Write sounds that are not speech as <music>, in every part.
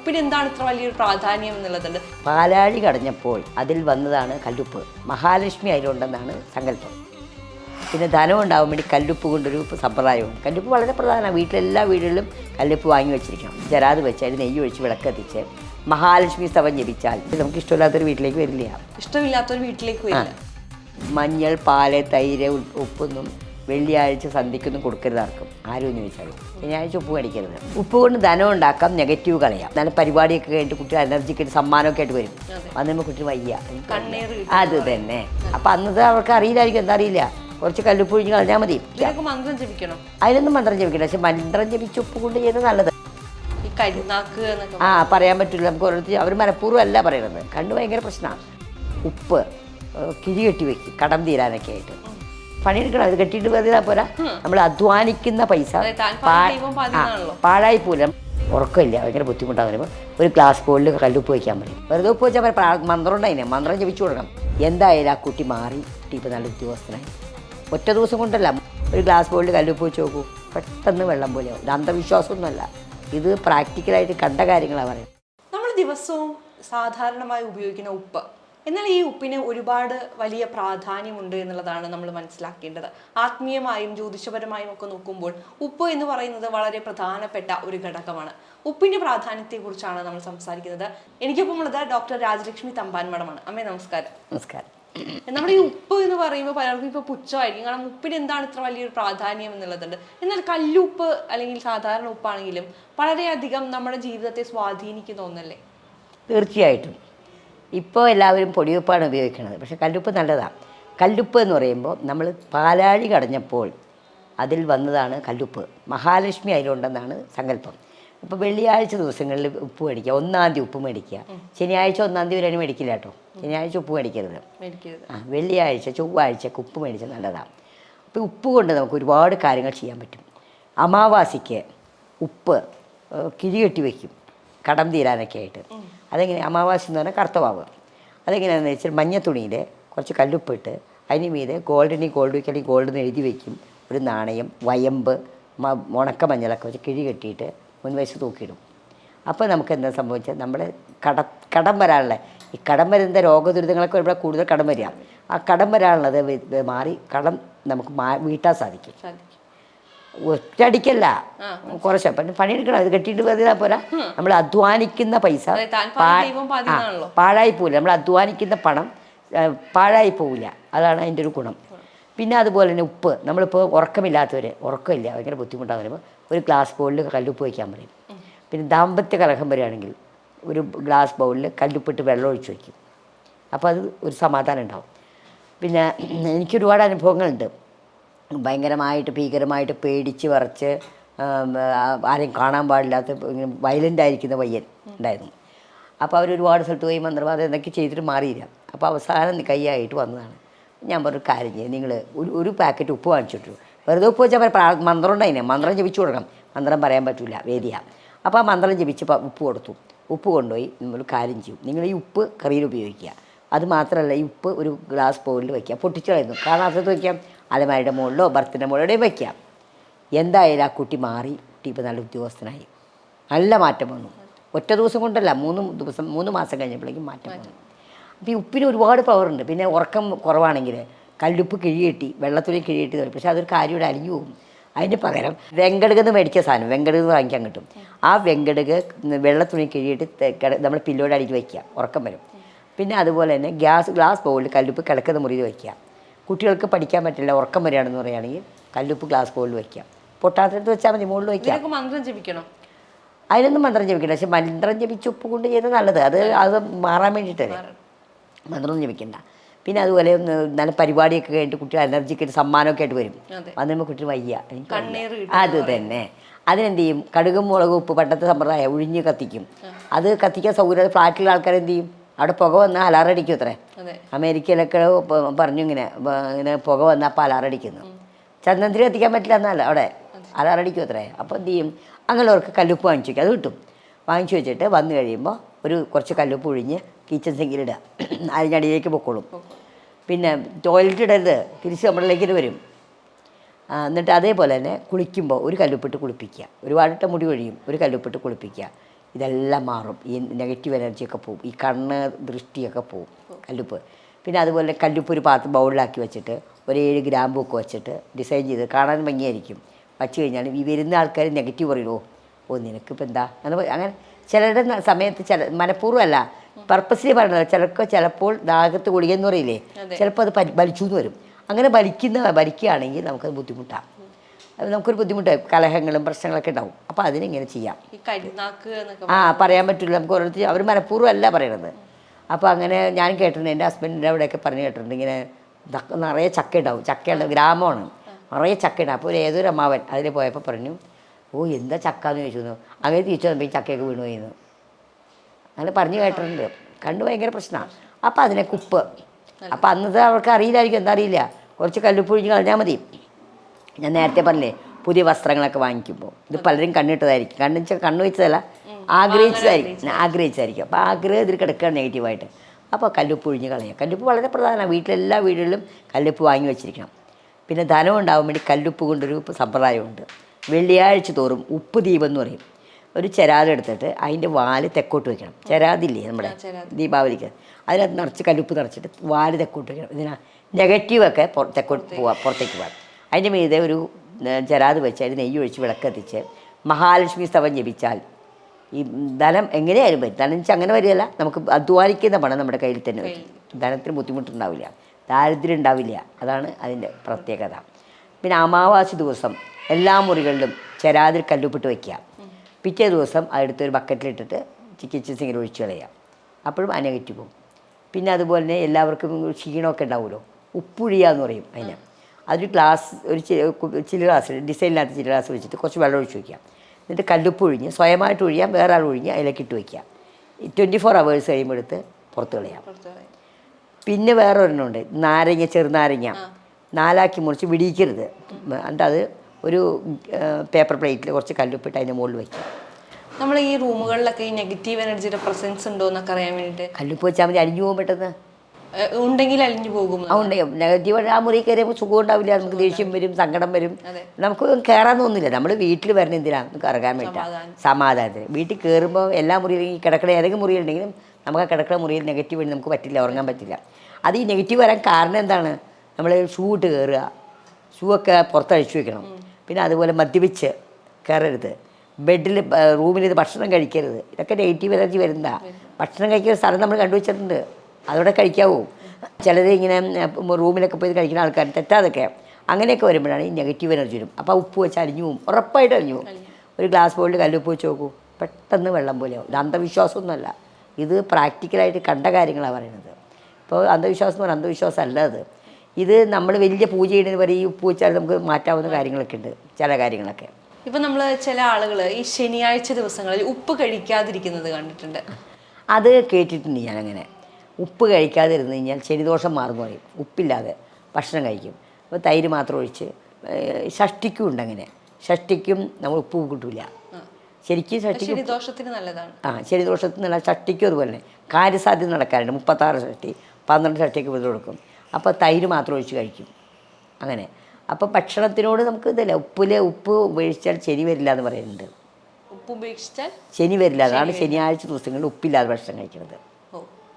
ഉപ്പിന് എന്താണ് ഇത്ര വലിയൊരു പ്രാധാന്യം എന്നുള്ളതുണ്ട്? പാലാഴി കടഞ്ഞപ്പോൾ അതിൽ വന്നതാണ് കല്ലുപ്പ്. മഹാലക്ഷ്മി അതിലുണ്ടെന്നാണ് സങ്കല്പം. പിന്നെ ധനം ഉണ്ടാവാൻ വേണ്ടി കല്ലുപ്പ് കൊണ്ടൊരു സമ്പ്രദായവും. കല്ലുപ്പ് വളരെ പ്രധാനമാണ്. വീട്ടിലെല്ലാ വീടുകളിലും കല്ലുപ്പ് വാങ്ങി വെച്ചിരിക്കണം. ജരാത് വെച്ച് അതിന് നെയ്യ് ഒഴിച്ച് വിളക്കെത്തിച്ച് മഹാലക്ഷ്മി സ്തവം ജപിച്ചാൽ ഇത് നമുക്ക് ഇഷ്ടമില്ലാത്തൊരു വീട്ടിലേക്ക് വരില്ല. ഇഷ്ടമില്ലാത്തൊരു വീട്ടിലേക്ക് വരില്ല. മഞ്ഞൾ പാൽ തൈര് ഉപ്പൊന്നും വെള്ളിയാഴ്ച സന്ധിക്കൊന്നും കൊടുക്കരുത് ആർക്കും. ആരും എന്ന് ചോദിച്ചാൽ ശനിയാഴ്ച ഉപ്പ് കടിക്കരുത് ഉപ്പ് കൊണ്ട് ധനം ഉണ്ടാക്കാം നെഗറ്റീവ് കളയാം. നല്ല പരിപാടിയൊക്കെ കഴിഞ്ഞിട്ട് കുട്ടികൾ എനർജിക്ക് സമ്മാനമൊക്കെ ആയിട്ട് വരും. വന്നുമ്പോൾ കുട്ടി വയ്യ. അത് തന്നെ. അപ്പം അന്നത്തെ അവർക്ക് അറിയില്ലായിരിക്കും. എന്താ അറിയില്ല? കുറച്ച് കല്ലുപ്പ് ഒഴിഞ്ഞ് കളഞ്ഞാൽ മതി. മന്ത്രം ജപിക്കണം? അതിനൊന്നും മന്ത്രം ജപിക്കണം പക്ഷെ മന്ത്രം ജപിച്ച് ഉപ്പ് കൊണ്ട് ചെയ്യുന്നത് നല്ലത്. ആ പറയാൻ പറ്റില്ല. നമുക്ക് ഓരോരുത്തർ അവർ മനഃപൂർവം അല്ല പറയുന്നത് കണ്ണ് ഭയങ്കര പ്രശ്നമാണ്. ഉപ്പ് കിഴി കെട്ടി വെക്കും. കടം തീരാനൊക്കെ ആയിട്ട്. പണിയെടുക്കണം. അത് കെട്ടിയിട്ട് വെറുതെ പോരാ. നമ്മൾ അധ്വാനിക്കുന്ന പൈസ. പാഴായി പോലും ഉറക്കമില്ല. ഭയങ്കര ബുദ്ധിമുട്ടാകും ഒരു ഗ്ലാസ് ബോളിൽ കല്ലുപ്പ് വയ്ക്കാൻ പറയും. വെറുതെ ഉപ്പ് വെച്ചാൽ പറയും, മന്ത്രം ഉണ്ടായിനെ മന്ത്രം ജപിച്ചു കൊടുക്കണം. എന്തായാലും ആ കുട്ടി മാറി. കുട്ടി ഇപ്പം നല്ല ഉദ്യോഗസ്ഥനായി. ഒറ്റ ദിവസം കൊണ്ടല്ല. ഒരു ഗ്ലാസ് ബോളിൽ കല്ലുപ്പ് വെച്ച് നോക്കൂ. പെട്ടെന്ന് വെള്ളം പോലെയാവും ഇത് അന്ധവിശ്വാസമൊന്നുമല്ല. ഇത് പ്രാക്ടിക്കലായിട്ട് കണ്ട കാര്യങ്ങളാണ് പറയുന്നത്. നമ്മൾ ദിവസവും സാധാരണമായി ഉപയോഗിക്കുന്ന ഉപ്പ്. എന്നാൽ ഈ ഉപ്പിന് ഒരുപാട് വലിയ പ്രാധാന്യമുണ്ട് എന്നുള്ളതാണ് നമ്മൾ മനസ്സിലാക്കേണ്ടത്. ആത്മീയമായും ജ്യോതിഷപരമായും ഒക്കെ നോക്കുമ്പോൾ ഉപ്പ് എന്ന് പറയുന്നത് വളരെ പ്രധാനപ്പെട്ട ഒരു ഘടകമാണ്. ഉപ്പിന്റെ പ്രാധാന്യത്തെക്കുറിച്ചാണ് നമ്മൾ സംസാരിക്കുന്നത്. എനിക്കൊപ്പം ഉള്ളത് ഡോക്ടർ രാജലക്ഷ്മി തമ്പാൻ മഠമാണ് അമ്മേ നമസ്കാരം. നമസ്കാരം. നമ്മുടെ ഈ ഉപ്പ് എന്ന് പറയുമ്പോൾ പലർക്കും ഇപ്പോൾ പുച്ഛമായിരിക്കും. കാരണം ഉപ്പിന് എന്താണ് ഇത്ര വലിയൊരു പ്രാധാന്യം എന്നുള്ളതുണ്ട്. എന്നാൽ കല്ലുപ്പ് അല്ലെങ്കിൽ സാധാരണ ഉപ്പാണെങ്കിലും വളരെയധികം നമ്മുടെ ജീവിതത്തെ സ്വാധീനിക്കുന്ന ഒന്നല്ലേ? തീർച്ചയായിട്ടും. ഇപ്പോൾ എല്ലാവരും പൊടിയുപ്പാണ് ഉപയോഗിക്കുന്നത്. പക്ഷെ കല്ലുപ്പ് നല്ലതാണ് കല്ലുപ്പ് എന്ന് പറയുമ്പോൾ നമ്മൾ പാലാഴി കടഞ്ഞപ്പോൾ അതിൽ വന്നതാണ് കല്ലുപ്പ്. മഹാലക്ഷ്മി അതിലുണ്ടെന്നാണ് സങ്കല്പം. ഇപ്പോൾ വെള്ളിയാഴ്ച ദിവസങ്ങളിൽ ഉപ്പ് മേടിക്കുക. ഒന്നാം തീയതി ഉപ്പ് മേടിക്കുക. ശനിയാഴ്ച ഒന്നാം തീയതി വരെ മേടിക്കില്ല കേട്ടോ. ശനിയാഴ്ച ഉപ്പ് മേടിക്കരുത്. ആ വെള്ളിയാഴ്ച ചൊവ്വാഴ്ച ഉപ്പ് മേടിച്ചാൽ നല്ലതാണ് അപ്പോൾ ഉപ്പ് കൊണ്ട് നമുക്ക് ഒരുപാട് കാര്യങ്ങൾ ചെയ്യാൻ പറ്റും. അമാവാസിക്ക് ഉപ്പ് കിഴികെട്ടി കിഴി കെട്ടി വയ്ക്കും. കടം തീരാനൊക്കെ ആയിട്ട്. അതെങ്ങനെ അമാവാസി എന്ന് പറഞ്ഞാൽ കറുത്തവാവ് അതെങ്ങനെയാണെന്ന് വെച്ചാൽ മഞ്ഞ തുണിയിൽ കുറച്ച് കല്ലുപ്പിട്ട് അതിന് മീതെ ഗോൾഡിനി ഗോൾഡ് വയ്ക്കണമെങ്കിൽ ഗോൾഡ് എന്ന് എഴുതി വയ്ക്കും ഒരു നാണയം വയമ്പ് മ ഉണക്ക മഞ്ഞളൊക്കെ വെച്ച് കിഴി കെട്ടിയിട്ട് മുൻവശത്ത് തൂക്കിയിടും. അപ്പോൾ നമുക്ക് എന്താ സംഭവിച്ചാൽ നമ്മുടെ കട കടം വരാനുള്ള ഈ കടം വരുന്ന രോഗദുരിതങ്ങളൊക്കെ ഇവിടെ കൂടുതൽ കടം വരിക. ആ കടം വരാനുള്ളത് മാറി കടം നമുക്ക് മാ വീട്ടാൻ സാധിക്കും. സാധിക്കും ഒറ്റയടിക്കല്ല കുറച്ച് അപ്പം പണിയെടുക്കണം. അത് കെട്ടിയിട്ട് വെറുതെ പോരാ. നമ്മൾ അധ്വാനിക്കുന്ന പൈസ. പാഴായി പോവില്ല. നമ്മൾ അധ്വാനിക്കുന്ന പണം പാഴായി പോവില്ല. അതാണ് അതിന്റെ ഒരു ഗുണം. പിന്നെ അതുപോലെ തന്നെ ഉപ്പ്. നമ്മളിപ്പോൾ ഉറക്കമില്ലാത്തവർ ഉറക്കമില്ല. ഭയങ്കര ബുദ്ധിമുട്ടാണ് വരുമ്പോൾ ഒരു ഗ്ലാസ് ബൗളിൽ കല്ലുപ്പ് വയ്ക്കാൻ പറയും. പിന്നെ ദാമ്പത്യ കലഹം വരികയാണെങ്കിൽ ഒരു ഗ്ലാസ് ബൗളിൽ കല്ലുപ്പിട്ട് വെള്ളം ഒഴിച്ച് വയ്ക്കും. അപ്പോൾ അത് ഒരു സമാധാനം ഉണ്ടാവും. പിന്നെ എനിക്ക് ഒരുപാട് അനുഭവങ്ങളുണ്ട്. ഭയങ്കരമായിട്ട് ഭീകരമായിട്ട് പേടിച്ച് വറച്ച് ആരെയും കാണാൻ പാടില്ലാത്ത വയലന്റ് ആയിരിക്കുന്ന പയ്യൻ ഉണ്ടായിരുന്നു. അപ്പോൾ അവർ ഒരുപാട് സ്ഥലത്ത് പോയി മന്ത്രവാദം എന്നൊക്കെ ചെയ്തിട്ട് മാറിയില്ല. അപ്പോൾ അവസാനം കൈയായിട്ട് വന്നതാണ്. ഞാൻ പറഞ്ഞു കാര്യം ചെയ്യും. നിങ്ങൾ ഒരു ഒരു പാക്കറ്റ് ഉപ്പ് വാങ്ങിച്ചിട്ടു. വെറുതെ ഉപ്പ് വെച്ചാൽ അവർ മന്ത്രം ഉണ്ടായിനെ. മന്ത്രം ജപിച്ചു കൊടുക്കണം. മന്ത്രം പറയാൻ പറ്റില്ല വേദിയ. അപ്പോൾ ആ മന്ത്രം ജപിച്ച് ഉപ്പ് കൊടുത്തു. ഉപ്പ് കൊണ്ടുപോയി നമ്മൾ കാര്യം ചെയ്യും. നിങ്ങൾ ഈ ഉപ്പ് കറിയിൽ ഉപയോഗിക്കുക. അത് മാത്രമല്ല ഈ ഉപ്പ് ഒരു ഗ്ലാസ് ബൗളിൽ വയ്ക്കുക പൊട്ടിച്ചു കളയുന്നു കാണാത്തത് വയ്ക്കാം അലമാരിയുടെ മുകളിലോ ബർത്തിന്റെ മുകളിലോ വയ്ക്കാം. എന്തായാലും ആ കുട്ടി മാറി കുട്ടി ഇപ്പോൾ നല്ല ഉദ്യോഗസ്ഥനായി. നല്ല മാറ്റം വന്നു. ഒറ്റ ദിവസം കൊണ്ടല്ല മൂന്ന് ദിവസം മൂന്ന് മാസം കഴിഞ്ഞപ്പോഴേക്കും മാറ്റം വന്നു. അപ്പോൾ ഈ ഉപ്പിന് ഒരുപാട് പവറുണ്ട് പിന്നെ ഉറക്കം കുറവാണെങ്കിൽ കല്ലുപ്പ് കിഴിയെട്ടി വെള്ളത്തുള്ളി കിഴിയെട്ടി തരും പക്ഷേ അതൊരു കാര്യം ഇവിടെ അലിഞ്ഞു പോകും. അതിന് പകരം വെങ്കടുകെന്ന് മേടിച്ച സാധനം വെങ്കടുക് വാങ്ങിക്കാൻ കിട്ടും. ആ വെങ്കടുക് വെള്ളത്തുണി കിഴിയിട്ട് നമ്മൾ പില്ലോടെ അടിച്ച് വയ്ക്കുക. ഉറക്കം വരും. പിന്നെ അതുപോലെ തന്നെ ഗ്യാസ് ഗ്ലാസ് ബൗളിൽ കല്ലുപ്പ് കിടക്കുന്ന മുറിയിൽ വയ്ക്കുക. കുട്ടികൾക്ക് പഠിക്കാൻ പറ്റില്ല ഉറക്കം വരികയാണെന്ന് പറയുകയാണെങ്കിൽ കല്ലുപ്പ് ഗ്ലാസ് ബോളിൽ വയ്ക്കാം പൊട്ടാത്തടുത്ത് വെച്ചാൽ മതി മുകളിൽ വയ്ക്കാം ഇതിനൊക്കെ മന്ത്രം ജപിക്കണം? അതിനൊന്നും മന്ത്രം ജപിക്കണം പക്ഷെ മന്ത്രം ജപിച്ച് ഉപ്പ് കൊണ്ട് ചെയ്യുന്നത് നല്ലത്. അത് അത് മാറാൻ വേണ്ടിയിട്ടല്ലേ മന്ത്രം ജപിക്കണ്ട. പിന്നെ അതുപോലെ ഒന്ന് നല്ല പരിപാടിയൊക്കെ കഴിഞ്ഞിട്ട് കുട്ടികൾ എനർജിക്ക് ഒരു സമ്മാനമൊക്കെ ആയിട്ട് വരും. അതെ. വന്നുമ്പോൾ കുട്ടി വയ്യ. എനിക്ക് വയ്യ. അത് തന്നെ. അതിനെന്ത് ചെയ്യും? കടുകും മുളകും ഉപ്പ് പണ്ടത്തെ സമ്പ്രദായം ഒഴിഞ്ഞ് കത്തിക്കും. അത് കത്തിക്കാൻ സൗകര്യം ഫ്ലാറ്റിലുള്ള ആൾക്കാർ എന്ത് ചെയ്യും? അവിടെ പുക വന്നാൽ അലാറടിക്കും അത്രേ. അതെ. അമേരിക്കയിലൊക്കെ പറഞ്ഞു ഇങ്ങനെ ഇങ്ങനെ പുക വന്നാൽ അപ്പോൾ അലാറടിക്കുന്നു ചന്ദനത്തിരി എത്തിക്കാൻ പറ്റില്ല എന്നല്ല അവിടെ. അലാറടിക്കും അത്രേ. അപ്പോൾ എന്ത് ചെയ്യും? അങ്ങനെയുള്ളവർക്ക് കല്ലുപ്പ് വാങ്ങിച്ചു വയ്ക്കും. അത് കിട്ടും. വാങ്ങിച്ചു വെച്ചിട്ട് വന്നു കഴിയുമ്പോൾ ഒരു കുറച്ച് കല്ലുപ്പ് ഒഴിഞ്ഞ് കിച്ചൺ സിങ്കിലിടുക <clears throat> അതിനടിയിലേക്ക് പൊക്കോളും. പിന്നെ ടോയ്ലറ്റ് ഇടരുത്. തിരിച്ച് നമ്മളിലേക്ക് വരും. എന്നിട്ട് അതേപോലെ തന്നെ കുളിക്കുമ്പോൾ ഒരു കല്ലുപ്പിട്ട് കുളിപ്പിക്കുക. ഒരുപാടിട്ട മുടി ഒഴിയും ഒരു കല്ലുപ്പിട്ട് കുളിപ്പിക്കുക. ഇതെല്ലാം മാറും. ഈ നെഗറ്റീവ് എനർജിയൊക്കെ പോവും. ഈ കണ്ണ് ദൃഷ്ടിയൊക്കെ പോവും. കല്ലുപ്പ്. പിന്നെ അതുപോലെ കല്ലുപ്പ് ഒരു പാത്രം ബൗളിലാക്കി വെച്ചിട്ട് ഒരു ഏഴ് ഗ്രാമ്പൊക്കെ വെച്ചിട്ട് ഡിസൈൻ ചെയ്ത് കാണാൻ ഭംഗിയായിരിക്കും. വച്ച് കഴിഞ്ഞാൽ ഈ വരുന്ന ആൾക്കാർ നെഗറ്റീവ് പറയുമോ ഓ നിനക്കിപ്പോൾ എന്താ? അങ്ങനെ അങ്ങനെ ചിലരുടെ സമയത്ത് ചില മനഃപൂർവമല്ല. പർപ്പസിലേ പറയണത് ചിലർക്ക് ചിലപ്പോൾ ദാഹത്ത് ഗുളിക എന്ന് പറയില്ലേ ചിലപ്പോൾ അത് വലിച്ചു എന്ന് വരും. അങ്ങനെ വലിക്കുന്ന വലിക്കുകയാണെങ്കിൽ നമുക്കത് ബുദ്ധിമുട്ടാണ്. അത് നമുക്കൊരു ബുദ്ധിമുട്ടായി. കലഹങ്ങളും പ്രശ്നങ്ങളൊക്കെ ഉണ്ടാവും. അപ്പോൾ അതിനെങ്ങനെ ചെയ്യാം. ആ പറയാൻ പറ്റില്ല. നമുക്ക് ഓരോരുത്തർ അവർ മനഃപൂർവം അല്ല പറയണത്. അപ്പോൾ അങ്ങനെ ഞാൻ കേട്ടിട്ടുണ്ട്. എന്റെ ഹസ്ബൻഡിന്റെ അവിടെയൊക്കെ പറഞ്ഞ് കേട്ടിട്ടുണ്ട്. ഇങ്ങനെ നിറയെ ചക്ക ഉണ്ടാവും. ചക്കയുള്ള ഗ്രാമമാണ്. നിറയെ ചക്ക ഉണ്ടാവും. അപ്പോൾ ഏതൊരു അമ്മാവൻ അതിൽ പോയപ്പോൾ പറഞ്ഞു ഓ എന്താ ചക്ക എന്ന് ചോദിച്ചു. അങ്ങനെ തിരിച്ചു വന്നപ്പോൾ ഈ ചക്കയൊക്കെ വീണു പോയിരുന്നു അങ്ങനെ പറഞ്ഞു കേട്ടിട്ടുണ്ട്. കണ്ടു ഭയങ്കര പ്രശ്നമാണ്. അപ്പോൾ അതിനെ കുപ്പ്. അപ്പോൾ അന്നത്തെ അവർക്ക് അറിയില്ലായിരിക്കും. എന്താ അറിയില്ല. കുറച്ച് കല്ലുപ്പൊഴിഞ്ഞ് കളഞ്ഞാൽ മതി. ഞാൻ നേരത്തെ പറഞ്ഞില്ലേ പുതിയ വസ്ത്രങ്ങളൊക്കെ വാങ്ങിക്കുമ്പോൾ ഇത് പലരും കണ്ണിട്ടതായിരിക്കും. കണ്ണു വെച്ചാൽ കണ്ണു വെച്ചതല്ല ആഗ്രഹിച്ചതായിരിക്കും. ആഗ്രഹിച്ചായിരിക്കും അപ്പോൾ ആഗ്രഹം ഇതിൽ കിടക്കുകയാണ് നെഗറ്റീവായിട്ട് അപ്പോൾ കല്ലുപ്പ് ഒഴിഞ്ഞ് കളയുക കല്ലുപ്പ് വളരെ പ്രധാനമാണ്. വീട്ടിലെല്ലാ വീടുകളിലും കല്ലുപ്പ് വാങ്ങി വെച്ചിരിക്കണം. പിന്നെ ധനം ഉണ്ടാവാൻ വേണ്ടി കല്ലുപ്പ് കൊണ്ടൊരു സമ്പ്രദായമുണ്ട്. വെള്ളിയാഴ്ച തോറും ഉപ്പ് ദീപം എന്ന് പറയും. ഒരു ചെരാതെടുത്തിട്ട് അതിന്റെ വാൽ തെക്കോട്ട് വെക്കണം. ചെരാതില്ലേ നമ്മുടെ ദീപാവലിക്ക്. അതിനകത്ത് നിറച്ച് കല്ലുപ്പ് നിറച്ചിട്ട് വാൽ തെക്കോട്ട് വെക്കണം. ഇതിനാ നെഗറ്റീവൊക്കെ പുറ- തെക്കോട്ട് പോവാം പുറത്തേക്ക് പോകാം അതിന്റെ മീതെ ഒരു ജരാത് വെച്ച് അതിന് നെയ്യ് ഒഴിച്ച് വിളക്കത്തിച്ച് മഹാലക്ഷ്മി സ്തവം ജപിച്ചാൽ ഈ ധനം എങ്ങനെയായാലും വരും. ധനം വെച്ചാൽ അങ്ങനെ വരികയല്ല. നമുക്ക് അധ്വാനിക്കുന്ന പണം നമ്മുടെ കയ്യിൽ തന്നെ വരും. ധനത്തിന് ബുദ്ധിമുട്ടുണ്ടാവില്ല. ദാരിദ്ര്യം ഉണ്ടാവില്ല. അതാണ് അതിന്റെ പ്രത്യേകത. പിന്നെ അമാവാസി ദിവസം എല്ലാ മുറികളിലും ചെരാതിൽ കല്ലുപിട്ട് വയ്ക്കുക. പിറ്റേ ദിവസം അതെടുത്ത് ഒരു ബക്കറ്റിലിട്ടിട്ട് ചിക്കിച്ച് ഇങ്ങനെ ഒഴിച്ച് കളയാം അപ്പോഴും ആ പോകും പിന്നെ അതുപോലെ തന്നെ എല്ലാവർക്കും ക്ഷീണമൊക്കെ ഉണ്ടാവുമല്ലോ. ഉപ്പുഴിയ എന്ന് പറയും അതിന്. അതൊരു ഗ്ലാസ് ഒരു ചില്ലി ഗ്ലാസ് ഡിസൈനിനകത്ത് ചില്ല് ഗ്ലാസ് വെച്ചിട്ട് കുറച്ച് വെള്ളം ഒഴിച്ച് വയ്ക്കാം എന്നിട്ട് കല്ലുപ്പ് ഒഴിഞ്ഞ് സ്വയമായിട്ട് ഒഴിയാം വേറെ ആൾ ഒഴിഞ്ഞ് അതിലേക്ക് ഇട്ട് വയ്ക്കാം ട്വന്റി ഫോർ അവേഴ്സ് കഴിയുമ്പോൾ എടുത്ത് പുറത്ത് കളയാം. പിന്നെ വേറെ ഒരെണ്ണമുണ്ട് നാരങ്ങ ചെറുനാരങ്ങ. നാലാക്കി മുറിച്ച് വിടിയിക്കരുത്. എന്നിട്ട് അത് ഒരു പേപ്പർ പ്ലേറ്റിൽ കുറച്ച് കല്ലുപ്പിട്ട് അതിന്റെ മുകളിൽ വയ്ക്കുക നമ്മൾ ഈ റൂമുകളിലൊക്കെ ഈ നെഗറ്റീവ് എനർജിയുടെ പ്രസൻസ് ഉണ്ടോ എന്നൊക്കെ അറിയാൻ വേണ്ടിയിട്ട് കല്ലുപ്പ് വെച്ചാൽ മതി. അരിഞ്ഞു പോകും പെട്ടെന്ന്. ഉണ്ടെങ്കിൽ അലിഞ്ഞു പോകും നെഗറ്റീവ് ആ മുറി കയറിയപ്പോൾ സുഖം ഉണ്ടാവില്ല നമുക്ക് ദേഷ്യം വരും സങ്കടം വരും. നമുക്ക് കയറാൻ തോന്നില്ല. നമ്മൾ വീട്ടിൽ വരണ എന്തിനാ? നമുക്ക് ഇറങ്ങാൻ വേണ്ട. സമാധാനത്തിന്. വീട്ടിൽ കയറുമ്പോൾ എല്ലാ മുറിയിലും ഈ കിടക്കണ ഏതെങ്കിലും മുറിയിലുണ്ടെങ്കിലും നമുക്ക് ആ കിടക്കണ മുറിയിൽ നെഗറ്റീവ് വേണ്ടി നമുക്ക് പറ്റില്ല ഉറങ്ങാൻ പറ്റില്ല. അത് ഈ നെഗറ്റീവ് വരാൻ കാരണം എന്താണ്? നമ്മൾ ഷൂ ഇട്ട് കയറുക ഷൂ ഒക്കെ പുറത്തഴിച്ചു വെക്കണം. പിന്നെ അതുപോലെ മദ്യപിച്ച് കയറരുത് ബെഡിൽ റൂമിൽ ഇത് ഭക്ഷണം കഴിക്കരുത്. ഇതൊക്കെ നെഗറ്റീവ് എനർജി വരുന്നതാണ് ഭക്ഷണം കഴിക്കുന്ന സ്ഥലം നമ്മൾ കണ്ടുവച്ചിട്ടുണ്ട്. അതോടെ കഴിക്കാവൂ. ചിലർ ഇങ്ങനെ റൂമിലൊക്കെ പോയി കഴിക്കുന്ന ആൾക്കാർ തെറ്റാതൊക്കെ അങ്ങനെയൊക്കെ വരുമ്പോഴാണ് ഈ നെഗറ്റീവ് എനർജി വരും. അപ്പോൾ ഉപ്പ് വെച്ച് അലിഞ്ഞു പോകും. ഉറപ്പായിട്ട് അലിഞ്ഞു പോകും. ഒരു ഗ്ലാസ് ബോളിൽ കല്ലുപ്പ് വെച്ച് നോക്കൂ. പെട്ടെന്ന് വെള്ളം പോലെയാവും ഇത് അന്ധവിശ്വാസമൊന്നുമല്ല. ഇത് പ്രാക്ടിക്കലായിട്ട് കണ്ട കാര്യങ്ങളാണ് പറയുന്നത്. ഇപ്പോൾ അന്ധവിശ്വാസം എന്ന് പറഞ്ഞാൽ അന്ധവിശ്വാസം അല്ല അത്. ഇത് നമ്മൾ വലിയ പൂജ ചെയ്യുന്നതിന് വരെ ഈ ഉപ്പ് വെച്ചാൽ നമുക്ക് മാറ്റാവുന്ന കാര്യങ്ങളൊക്കെ ഉണ്ട്. ചില കാര്യങ്ങളൊക്കെ. ഇപ്പം നമ്മൾ ചില ആളുകൾ ഈ ശനിയാഴ്ച ദിവസങ്ങളിൽ ഉപ്പ് കഴിക്കാതിരിക്കുന്നത് കണ്ടിട്ടുണ്ട്. അത് കേട്ടിട്ടുണ്ട് ഞാൻ അങ്ങനെ ഉപ്പ് കഴിക്കാതിരുന്ന് കഴിഞ്ഞാൽ ശനിദോഷം മാറുന്നു പറയും. ഉപ്പില്ലാതെ ഭക്ഷണം കഴിക്കും. അപ്പോൾ തൈര് മാത്രം ഒഴിച്ച് ഷഷ്ടിക്കും ഉണ്ട് അങ്ങനെ ഷഷ്ടിക്കും നമ്മൾ ഉപ്പ് കിട്ടില്ല ശരിക്കും ഷഷ്ടിക്കും ദോഷത്തിന് നല്ലതാണ്. ആ ശനിദോഷത്തിന് നല്ല ഷഷ്ടിക്കും അതുപോലെ തന്നെ. കാര്യസാധ്യത നടക്കാറുണ്ട്. മുപ്പത്താറ് ഷഷ്ടി പന്ത്രണ്ട് ഷഷ്ടിക്ക് വിധം കൊടുക്കും. അപ്പോൾ തൈര് മാത്രം ഒഴിച്ച് കഴിക്കും. അങ്ങനെ. അപ്പോൾ ഭക്ഷണത്തിനോട് നമുക്ക് ഇതല്ല. ഉപ്പിലെ ഉപ്പ് ഉപേക്ഷിച്ചാൽ ശനി വരില്ല എന്ന് പറയുന്നുണ്ട്. ഉപ്പ് ഉപേക്ഷിച്ചാൽ ശനി വരില്ല. അതാണ് ശനിയാഴ്ച ദിവസങ്ങളിൽ ഉപ്പില്ലാതെ ഭക്ഷണം കഴിക്കുന്നത്.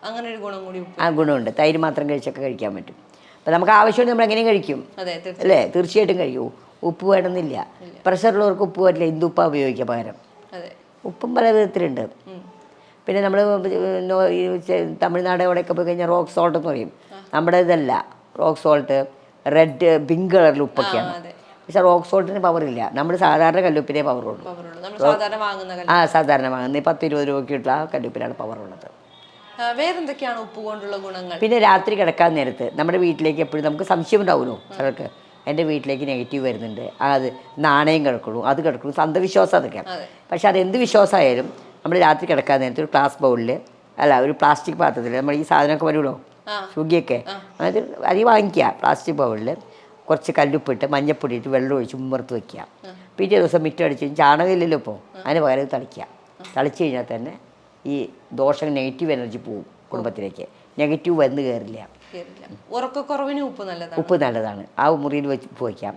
അങ്ങനെ ഒരു ഗുണം കൂടി ആ ഗുണമുണ്ട്. തൈര് മാത്രം കഴിച്ചൊക്കെ കഴിക്കാൻ പറ്റും. അപ്പം നമുക്ക് ആവശ്യമുണ്ട് നമ്മൾ എങ്ങനെയും കഴിക്കും. അതെ അല്ലേ? തീർച്ചയായിട്ടും കഴിക്കൂ. ഉപ്പ് വേണമെന്നില്ല. പ്രഷറുള്ളവർക്ക് ഉപ്പ് പറ്റില്ല. ഇന്ദുപ്പ ഉപയോഗിക്കുക പകരം. ഉപ്പും പല വിധത്തിലുണ്ട്. പിന്നെ നമ്മൾ തമിഴ്നാട് അവിടെയൊക്കെ പോയി കഴിഞ്ഞാൽ റോക്ക് സോൾട്ട് എന്ന് പറയും. നമ്മുടെ ഇതല്ല. റോക്ക് സോൾട്ട് റെഡ് പിങ്ക് കളറിൽ ഉപ്പൊക്കെയാണ്. പക്ഷെ റോക്ക് സോൾട്ടിന് പവർ ഇല്ല. നമ്മൾ സാധാരണ കല്ലുപ്പിനെ പവറുള്ളൂ ആ സാധാരണ വാങ്ങുന്ന ഈ പത്ത് ഇരുപത് രൂപയ്ക്കുള്ള ആ കല്ലുപ്പിനാണ് പവറുള്ളത് ആ, വേറെന്തൊക്കെയാണ് ഉപ്പ് കൊണ്ടുള്ള ഗുണങ്ങൾ? പിന്നെ രാത്രി കിടക്കാൻ നേരത്ത് നമ്മുടെ വീട്ടിലേക്ക് എപ്പോഴും നമുക്ക് സംശയം ഉണ്ടാവുമല്ലോ ചിലർക്ക് എന്റെ വീട്ടിലേക്ക് നെഗറ്റീവ് വരുന്നുണ്ട്. അത് നാണയം കിടക്കുള്ളൂ അത് കിടക്കുള്ളൂ അന്ധവിശ്വാസം അതൊക്കെ. അതെ. പക്ഷെ അത് എന്ത് വിശ്വാസമായാലും നമ്മൾ രാത്രി കിടക്കാൻ നേരത്തെ ഒരു ഗ്ലാസ് ബൗളിൽ അല്ല ഒരു പ്ലാസ്റ്റിക് പാത്രത്തിൽ നമ്മൾ ഈ സാധനമൊക്കെ വരുമല്ലോ ആ. സുഗിയൊക്കെ അത് അരി വാങ്ങിക്കുക പ്ലാസ്റ്റിക് ബൗളിൽ കുറച്ച് കല്ലുപ്പിട്ട് മഞ്ഞപ്പൊടി ഇട്ട് വെള്ളം ഒഴിച്ച് ഉമ്മർത്ത് വയ്ക്കുക. പിറ്റേ ദിവസം മിറ്റടിച്ച് ചാണകമില്ലല്ലോ ഇപ്പോൾ അതിന് പകരം തളിക്കുക. തളിച്ച് കഴിഞ്ഞാൽ തന്നെ ഈ ദോഷം നെഗറ്റീവ് എനർജി പോവും കുടുംബത്തിലേക്ക്. നെഗറ്റീവ് വന്ന് കയറില്ല ഉറക്കക്കുറവിന് ഉപ്പ് നല്ലതാണ്. ഉപ്പ് നല്ലതാണ്. ആ മുറിയിൽ വെച്ച് ഉപ്പ് വയ്ക്കാം.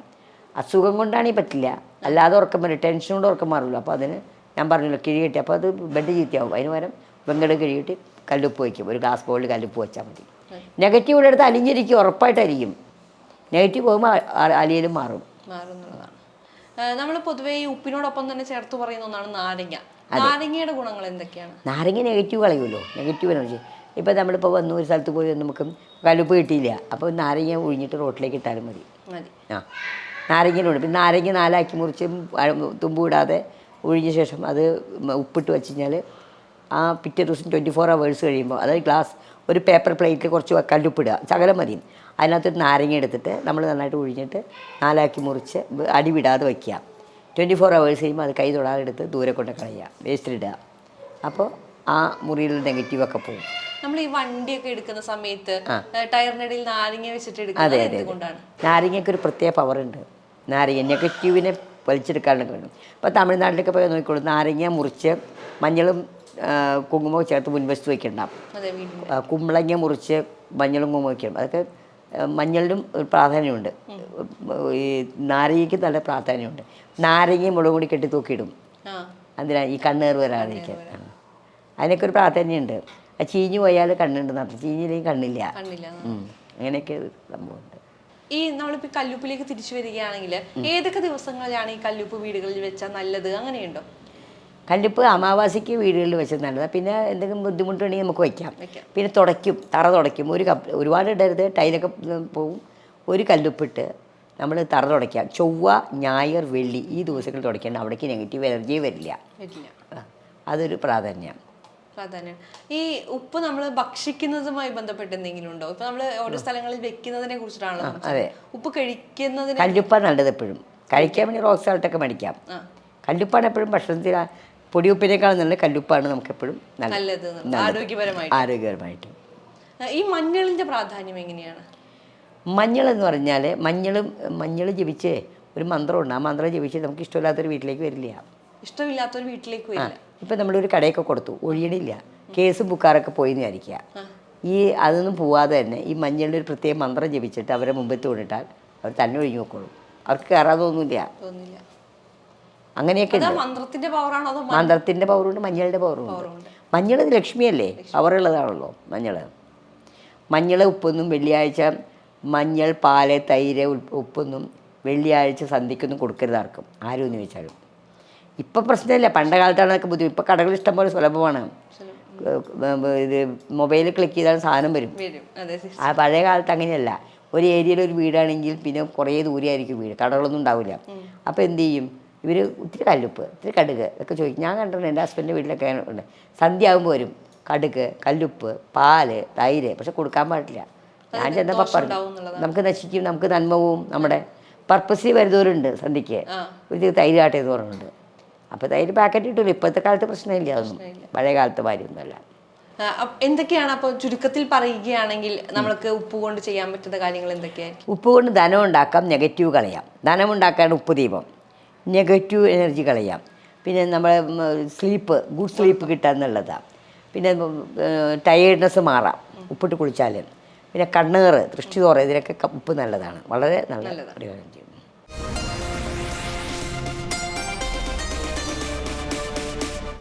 അസുഖം ഈ പറ്റില്ല. അല്ലാതെ ഉറക്കം വരും. ടെൻഷൻ കൊണ്ട് ഉറക്കം മാറില്ല അപ്പോൾ അതിന് ഞാൻ പറഞ്ഞല്ലോ കിഴി കെട്ടി. അപ്പോൾ അത് ബെഡ് ചീത്തയാവും. അതിന് പകരം വെങ്കട് കിഴിയിട്ട് കല്ലുപ്പ് വയ്ക്കും. ഒരു ഗ്ലാസ് ബോളിൽ കല്ലുപ്പ് വെച്ചാൽ മതി. നെഗറ്റീവ് ഉള്ളിടത്ത് അലിഞ്ഞിരിക്കും. ഉറപ്പായിട്ടായിരിക്കും നെഗറ്റീവ് പോകുമ്പോൾ അലിയലും മാറും. നമ്മൾ പൊതുവേ ഈ ഉപ്പിനോടൊപ്പം തന്നെ ചേർത്ത് പറയുന്ന ഒന്നാണ് നാരങ്ങ. നാരങ്ങയുടെ ഗുണങ്ങൾ എന്തൊക്കെയാണ്? നാരങ്ങ നെഗറ്റീവ് കളയുമല്ലോ. നെഗറ്റീവ് എനർജി ഇപ്പോൾ നമ്മളിപ്പോൾ വന്നു ഒരു സ്ഥലത്ത് പോയി നമുക്ക് കലുപ്പ് കിട്ടിയില്ല. അപ്പോൾ നാരങ്ങ ഒഴിഞ്ഞിട്ട് റോട്ടിലേക്ക് ഇട്ടാലും മതി. ആ. നാരങ്ങയിലുണ്ട് പിന്നെ നാരങ്ങ നാലാക്കി മുറിച്ച് തുമ്പൂടാതെ ഒഴിഞ്ഞ ശേഷം അത് ഉപ്പിട്ട് വെച്ച് കഴിഞ്ഞാൽ ആ പിറ്റേ ദിവസം ട്വന്റി ഫോർ അവേഴ്സ് കഴിയുമ്പോൾ അതായത് ഗ്ലാസ് ഒരു പേപ്പർ പ്ലേറ്റിൽ കുറച്ച് കല്ലുപ്പിടുക ശകലം മതി. അതിനകത്തൊരു നാരങ്ങ എടുത്തിട്ട് നമ്മൾ നന്നായിട്ട് ഒഴിഞ്ഞിട്ട് നാലാക്കി മുറിച്ച് അടിവിടാതെ അടി വിടാതെ വയ്ക്കുക ട്വന്റി ഫോർ അവേഴ്സ് കഴിയുമ്പോൾ അത് കൈ തൊടാതെ എടുത്ത് ദൂരെ കൊണ്ട് കളയുക. വേസ്റ്റിലിടുക അപ്പോൾ ആ മുറിയിൽ നെഗറ്റീവൊക്കെ പോകും. നമ്മൾ ഈ വണ്ടിയൊക്കെ എടുക്കുന്ന സമയത്ത് ടയറിനിടയിൽ നാരങ്ങ വെച്ചിട്ട് അതെ അതെ നാരങ്ങയ്ക്ക് ഒരു പ്രത്യേക പവർ ഉണ്ട്. നാരങ്ങ നെഗറ്റീവിനെ വലിച്ചെടുക്കാനൊക്കെ വേണം. ഇപ്പോൾ തമിഴ്നാട്ടിലൊക്കെ പോയി നോക്കിക്കോളൂ നാരങ്ങ മുറിച്ച് മഞ്ഞളും കുങ്കുമവും ചേർത്ത് മുൻവശത്ത് വയ്ക്കണ്ടാവും ആ, കുമ്പളങ്ങ മുറിച്ച് മഞ്ഞളും കുങ്കുമം വയ്ക്കണം അതൊക്കെ മഞ്ഞളിനും ഒരു പ്രാധാന്യമുണ്ട്. ഈ നാരങ്ങയ്ക്ക് നല്ല പ്രാധാന്യമുണ്ട്. നാരങ്ങയും മുളകും കൂടി കെട്ടി തൂക്കിയിടും. അതിനാ ഈ കണ്ണേറ് വരാതിരിക്കാൻ. അതിനൊക്കെ ഒരു പ്രാധാന്യമുണ്ട്. ആ ചീഞ്ഞു പോയാൽ കണ്ണുണ്ട് നടത്തും ചീഞ്ഞില്ലെങ്കിൽ കണ്ണില്ല. അങ്ങനെയൊക്കെ സംഭവമുണ്ട്. ഈ നമ്മളിപ്പോ കല്ലുപ്പിലേക്ക് തിരിച്ചു വരികയാണെങ്കിൽ ഏതൊക്കെ ദിവസങ്ങളിലാണ് ഈ കല്ലുപ്പ് വീടുകളിൽ വെച്ചാൽ നല്ലത്? അങ്ങനെയുണ്ടോ? കല്ലുപ്പ് അമാവാസിക്ക് വീടുകളിൽ വെച്ച് നല്ലതാണ് പിന്നെ എന്തെങ്കിലും ബുദ്ധിമുട്ടുണ്ടെങ്കിൽ നമുക്ക് വയ്ക്കാം. പിന്നെ തുടയ്ക്കും തറ തുടയ്ക്കും. ഒരു കപ്പ് ഒരുപാട് ഇടരുത്. ടൈലൊക്കെ പോവും. ഒരു കല്ലുപ്പിട്ട് നമ്മൾ തറ തുടയ്ക്കാം ചൊവ്വ ഞായർ വെള്ളി ഈ ദിവസങ്ങളിൽ തുടയ്ക്കേണ്ട. അവിടേക്ക് നെഗറ്റീവ് എനർജി വരില്ല. അതൊരു പ്രാധാന്യം. പ്രാധാന്യം. ഈ ഉപ്പ് നമ്മൾ ഭക്ഷിക്കുന്നതുമായി ബന്ധപ്പെട്ട് എന്തെങ്കിലും ഉണ്ടോ? ഇപ്പൊ നമ്മൾ ഓരോ സ്ഥലങ്ങളിൽ വെക്കുന്നതിനെ കുറിച്ചിട്ടാണ് അതെ. ഉപ്പ് കഴിക്കുന്നതിന് കല്ലുപ്പാണ് നല്ലത് എപ്പോഴും. കഴിക്കാൻ വേണ്ടി റോക്ക് സാൾട്ടൊക്കെ മേടിക്കാം. കല്ലുപ്പാണ് എപ്പോഴും ഭക്ഷണത്തിൽ പൊടിയുപ്പിനേക്കാളും നല്ല കല്ലുപ്പാണ് നമുക്ക് എപ്പോഴും നല്ലത്. ആരോഗ്യപരമായിട്ട്. ഈ മഞ്ഞളിന്റെ പ്രാധാന്യം എങ്ങനെയാണ്? മഞ്ഞൾ എന്ന് പറഞ്ഞാൽ മഞ്ഞളും മഞ്ഞൾ ജപിച്ച് ഒരു മന്ത്രമുണ്ട്. ആ മന്ത്രം ജപിച്ച് നമുക്ക് ഇഷ്ടമില്ലാത്തൊരു വീട്ടിലേക്ക് വരില്ല. ഇഷ്ടമില്ലാത്തൊരു വീട്ടിലേക്ക് വരില്ല. ഇപ്പം നമ്മളൊരു കടയൊക്കെ കൊടുത്തു. ഒഴിയണില്ല. കേസ് ബുക്കാറൊക്കെ പോയി എന്ന് വിചാരിക്കുക ഈ അതൊന്നും പോവാതെ തന്നെ ഈ മഞ്ഞളിന്റെ ഒരു പ്രത്യേക മന്ത്രം ജപിച്ചിട്ട് അവരെ മുമ്പത്ത് കൊണ്ടിട്ടാൽ അവർ തന്നെ ഒഴിഞ്ഞു നോക്കോളും അവർക്ക് കയറാതൊന്നുമില്ല തോന്നില്ല. അങ്ങനെയൊക്കെ മന്ത്രത്തിന്റെ മന്ത്രത്തിന്റെ പവറുണ്ട് മഞ്ഞളുടെ പവറുണ്ട്. മഞ്ഞൾ ലക്ഷ്മിയല്ലേ? പവറുള്ളതാണല്ലോ മഞ്ഞൾ മഞ്ഞൾ ഉപ്പൊന്നും വെള്ളിയാഴ്ച മഞ്ഞൾ പാൽ തൈര് ഉപ്പ് ഉപ്പൊന്നും വെള്ളിയാഴ്ച സന്ധിക്കൊന്നും കൊടുക്കരുത് ആർക്കും. ആരും എന്ന് ചോദിച്ചാലും. ഇപ്പം പ്രശ്നമില്ല. പണ്ട കാലത്താണ് അതൊക്കെ ബുദ്ധിമുട്ട് ഇപ്പം കടകൾ ഇഷ്ടംപോലെ സുലഭമാണ്. ഇത് മൊബൈലിൽ ക്ലിക്ക് ചെയ്താൽ സാധനം വരും. ആ പഴയ കാലത്ത് അങ്ങനെയല്ല. ഒരു ഏരിയയിൽ ഒരു വീടാണെങ്കിൽ പിന്നെ കുറേ ദൂരെയായിരിക്കും വീട്. കടകളൊന്നും ഉണ്ടാവില്ല. അപ്പോൾ എന്ത് ചെയ്യും? ഇവർ ഒത്തിരി കല്ലുപ്പ് ഒത്തിരി കടുക് ഇതൊക്കെ ചോദിക്കും. ഞാൻ കണ്ടിട്ടുണ്ട് എന്റെ ഹസ്ബൻഡിന്റെ വീട്ടിലൊക്കെ ഉണ്ട്. സന്ധ്യ ആകുമ്പോൾ വരും. കടുക് കല്ലുപ്പ് പാൽ തൈര് പക്ഷെ കൊടുക്കാൻ പാടില്ല. ഞാൻ ചെന്നപ്പോൾ പറഞ്ഞു. നമുക്ക് നശിക്കും നമുക്ക് നന്മ പോവും നമ്മുടെ പർപ്പസിൽ വരുന്നവരുണ്ട് സന്ധ്യയ്ക്ക്. ഒരു തൈര് കാട്ടിയെന്ന് പറഞ്ഞിട്ടുണ്ട്. അപ്പോൾ തൈര് പാക്കറ്റ് കിട്ടില്ല ഇപ്പോഴത്തെ കാലത്ത് പ്രശ്നമില്ല അതൊന്നും. പഴയ കാലത്ത് കാര്യമൊന്നുമല്ല എന്തൊക്കെയാണ് അപ്പോൾ ചുരുക്കത്തിൽ പറയുകയാണെങ്കിൽ നമ്മൾക്ക് ഉപ്പ് കൊണ്ട് ചെയ്യാൻ പറ്റുന്ന കാര്യങ്ങൾ എന്തൊക്കെയായിരിക്കും? ഉപ്പ് കൊണ്ട് ധനം ഉണ്ടാക്കാം നെഗറ്റീവ് കളയാം. ധനം ഉണ്ടാക്കാൻ ഉപ്പ് ദീപം. നെഗറ്റീവ് എനർജി കളയാം. പിന്നെ നമ്മൾ സ്ലീപ്പ് ഗുഡ് സ്ലീപ്പ് കിട്ടുക എന്നുള്ളതാണ് പിന്നെ ടയേർഡ്നെസ് മാറാം. ഉപ്പിട്ട് കുളിച്ചാൽ പിന്നെ കണ്ണേറ് ദൃഷ്ടി തോറ ഇതിനൊക്കെ ഉപ്പ് നല്ലതാണ്. വളരെ നല്ല